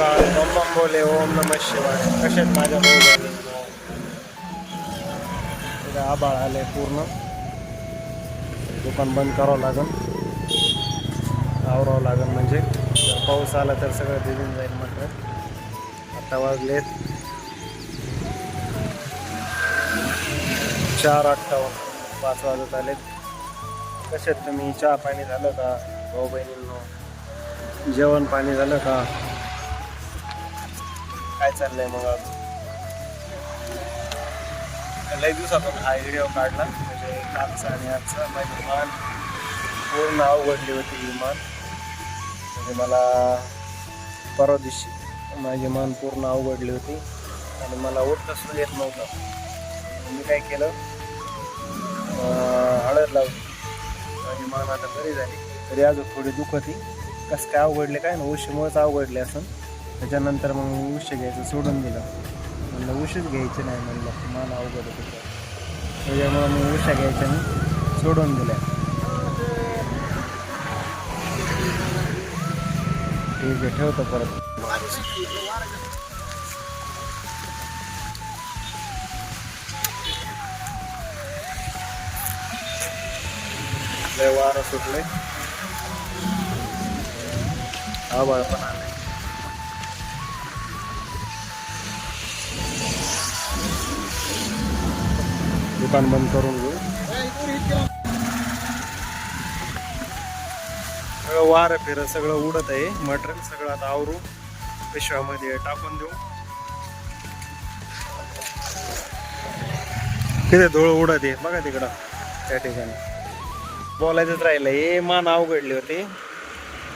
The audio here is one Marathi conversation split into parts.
ओंकार ओम बोले ओम नम शिवाय. कशात माझ्या भाऊ आबाळ आले पूर्ण. दुकान बंद करावं लागन. आवरावं लागन म्हणजे. पाऊस आला तर सगळं भिजून जाईल म्हटलं. आता वाजलेत. चार अठ्ठावन्न पाच वाजत आलेत. कशात तुम्ही? चहा पाणी झालं का? भाऊ बहिणींनो जेवण पाणी झालं का? काय चाललंय मग अजून लई आपण हा व्हिडिओ काढला. म्हणजे कालचा आणि आजचा. माझी म्हणजे मान पूर्ण अवघडली होती विमान. म्हणजे मला परवा दिवशी माझी मान पूर्ण अवघडली होती. आणि मला उठता सुद्धा येत नव्हतं. मी काय केलं? हळद लावली. माझी मान आता बरी झाली. तरी अजून थोडी दुखती. होती कसं काय अवघडले काय ना उशीमुळेच अवघडले असं. त्याच्यानंतर मग उशी घ्यायचं सोडून दिलं म्हणलं उशीच घ्यायचे नाही म्हणलं मान अवघड होतं त्याच्यामुळं मग उशा घ्यायच्या मी सोडून दिल्या ठीक आहे ठेवतो परत लय वारं सुटले आभाळ पण आले दुकान बंद करून घेऊ. सगळं वारं फिर सगळं उडत आहे. मटेरियल सगळं आता आवरू पिशव्यामध्ये टाकून देऊ. तिथे धुळ उडत आहे. बघा तिकडं त्या ठिकाणी. बोलायचंच राहिलं हे मान अवघडली होती.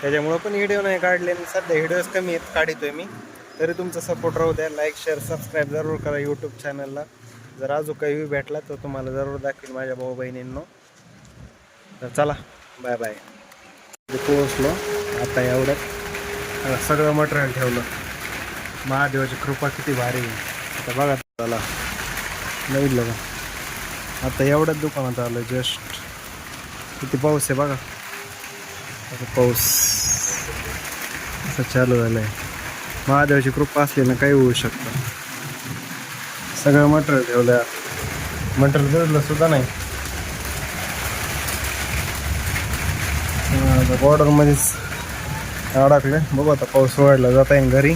त्याच्यामुळं पण व्हिडिओ नाही काढले. आणि सध्या व्हिडिओज कमी आहेत. काढितोय मी. तरी तुमचा सपोर्ट राहू द्या. लाईक शेअर सबस्क्राईब जरूर करा यूट्यूब चॅनलला जर अजून काही व्यू भेटला तर तुम्हाला जरूर दाखवेल माझ्या भाऊ बहिणींनो. तर चला बाय बाय पोहोचलो. आता एवढ्यात सगळं मटेरियल ठेवलं. महादेवाची कृपा किती भारी आहे. आता बघा चला नवीन बघा. आता एवढ्याच दुकानात आलं जस्ट किती पाऊस आहे बघा. आता पाऊस. असं चालू झालं आहे महादेवाची कृपा असली ना काही होऊ शकतं. सगळं मटेरियल ठेवलं मटेरियल दिलं सुद्धा नाही. बॉर्डरमध्येच अडकले. बघू आता पाऊस वाढला जाता येईल घरी.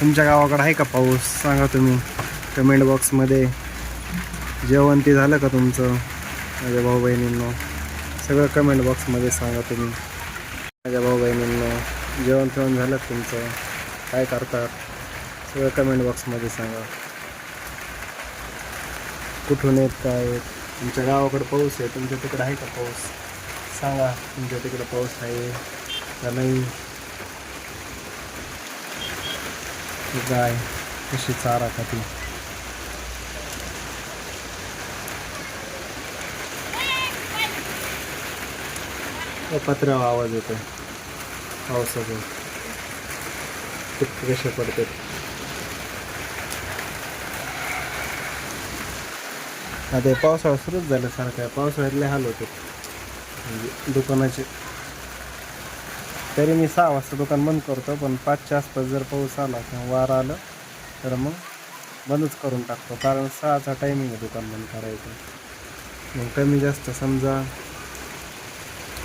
तुमच्या गावाकडे आहे का पाऊस? सांगा तुम्ही. कमेंट बॉक्समध्ये जेवण ते झालं का तुमचं? माझ्या भाऊ बहिणींनो सगळं कमेंट बॉक्समध्ये सांगा तुम्ही. माझ्या भाऊ बहिणींनो जेवण फिवण झालं तुमचं? काय करतात? सगळं कमेंट बॉक्समध्ये सांगा. कुठून येत काय आहेत तुमच्या गावाकडं पाऊस आहे तुमच्या तिकडं आहे का पाऊस? सांगा तुमच्या तिकडं पाऊस आहे का नाही? गाय कशी चारा खाती? पत्र्यावर आवाज येतो पावसाचा. किती कसे पडतात? आता पावसाळा सुरूच झालं सारखं. पावसाळ्यातले हाल होते. म्हणजे दुकानाचे. तरी मी सहा वाजता दुकान बंद करतो पण पाचच्या आसपास जर पाऊस आला किंवा वारा आलं तर मग बंदच करून टाकतो. कारण सहाचा टायमिंग आहे दुकान बंद करायचं. मग कमी जास्त समजा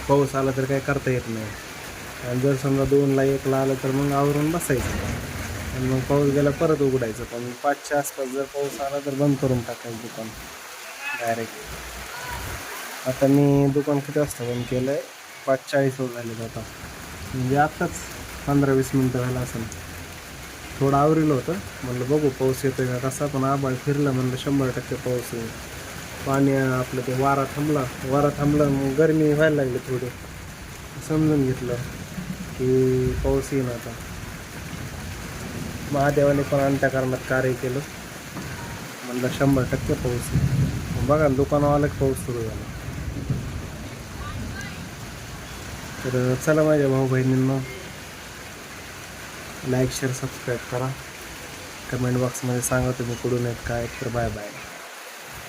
पाऊस आला तर काही करता येत नाही. आणि जर समजा दोनला एकला आलं तर मग आवरून बसायचं. आणि मग पाऊस गेला परत उघडायचं. पण पाचच्या आसपास जर पाऊस आला तर बंद करून टाकायचं दुकान. डायरेक्ट आता मी दुकान किती वाजता बंद केलं आहे पाच चाळीस वर झाले आता. म्हणजे आत्ताच पंधरा वीस मिनटं झालं असेल. थोडं आवरिलं होतं. म्हणलं बघू पाऊस येतो का कसा? पण आबाळ फिरलं म्हणलं शंभर टक्के पाऊस येईल. पाणी आपलं ते वारा थांबला. वारा थांबला मग गरमी व्हायला लागली थोडी. समजून घेतलं की पाऊस येईन आता. महादेवाने पण अंत्यकारणात कार्य केलं. म्हणलं शंभर टक्के पाऊस येईल. बघा बघा दुकानावाला पाऊस सुरू झाला? तर चला माझ्या भाऊ बहिणींना लाईक शेअर सबस्क्राईब करा. कमेंट बॉक्समध्ये सांगा तुम्ही कुठून आहेत काय तर बाय बाय